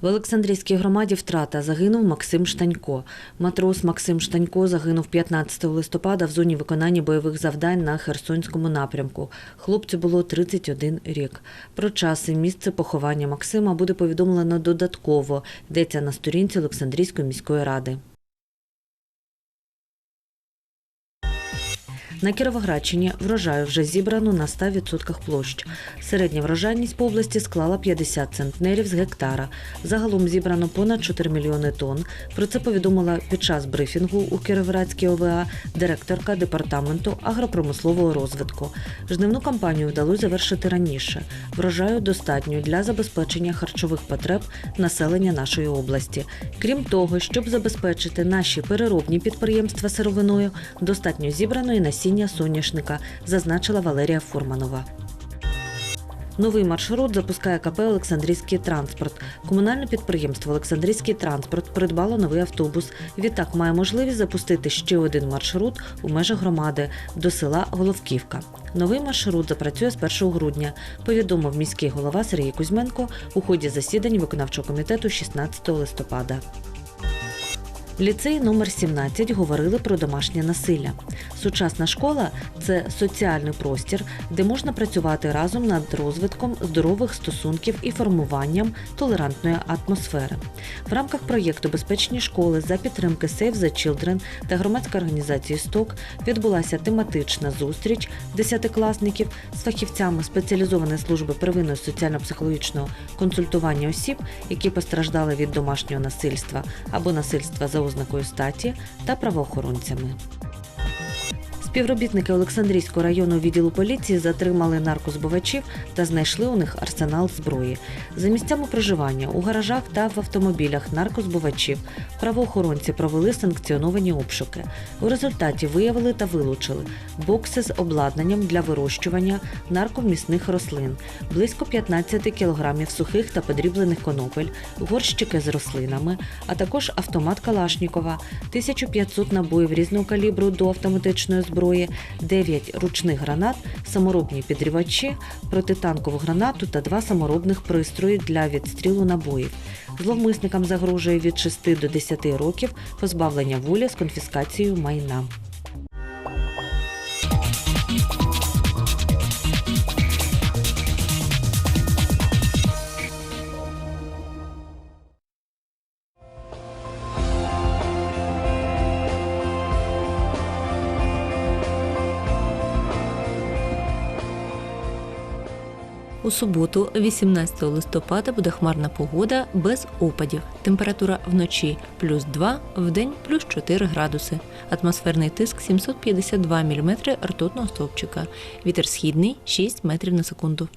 В Олександрійській громаді втрата загинув Максим Штанько. Матрос Максим Штанько загинув 15 листопада в зоні виконання бойових завдань на Херсонському напрямку. Хлопцю було 31 рік. Про час і місце поховання Максима буде повідомлено додатково. Йдеться на сторінці Олександрійської міської ради. На Кіровоградщині врожаю вже зібрано на 100% площ. Середня врожайність по області склала 50 центнерів з гектара. Загалом зібрано понад 4 мільйони тонн. Про це повідомила під час брифінгу у Кіровоградській ОВА директорка департаменту агропромислового розвитку. Жнивну кампанію вдалося завершити раніше. Врожаю достатньо для забезпечення харчових потреб населення нашої області. Крім того, щоб забезпечити наші переробні підприємства сировиною, достатньо зібраної насіння соняшника, зазначила Валерія Фурманова. Новий маршрут запускає КП Олександрійський транспорт. Комунальне підприємство Олександрійський транспорт придбало новий автобус. Відтак має можливість запустити ще один маршрут у межах громади до села Головківка. Новий маршрут запрацює з 1 грудня, повідомив міський голова Сергій Кузьменко у ході засідань виконавчого комітету 16 листопада. В ліцеї номер 17 говорили про домашнє насилля. Сучасна школа це соціальний простір, де можна працювати разом над розвитком здорових стосунків і формуванням толерантної атмосфери. В рамках проєкту Безпечні школи за підтримки Save the Children та громадської організації СТОК відбулася тематична зустріч десятикласників з фахівцями спеціалізованої служби первинного соціально-психологічного консультування осіб, які постраждали від домашнього насильства або насильства за ознакою статі, та правоохоронцями. Співробітники Олександрійського районного відділу поліції затримали наркозбивачів та знайшли у них арсенал зброї. За місцями проживання у гаражах та в автомобілях наркозбивачів правоохоронці провели санкціоновані обшуки. У результаті виявили та вилучили бокси з обладнанням для вирощування нарковмісних рослин, близько 15 кілограмів сухих та подріблених конопель, горщики з рослинами, а також автомат Калашнікова, 1500 набоїв різного калібру до автоматичної зброї, 9 ручних гранат, саморобні підрівачі, протитанкову гранату та два саморобних пристрої для відстрілу набоїв. Зловмисникам загрожує від 6 до 10 років позбавлення волі з конфіскацією майна. У суботу, 18 листопада, буде хмарна погода без опадів. Температура вночі плюс 2, вдень плюс 4 градуси. Атмосферний тиск 752 мм ртутного стовпчика. Вітер східний 6 метрів на секунду.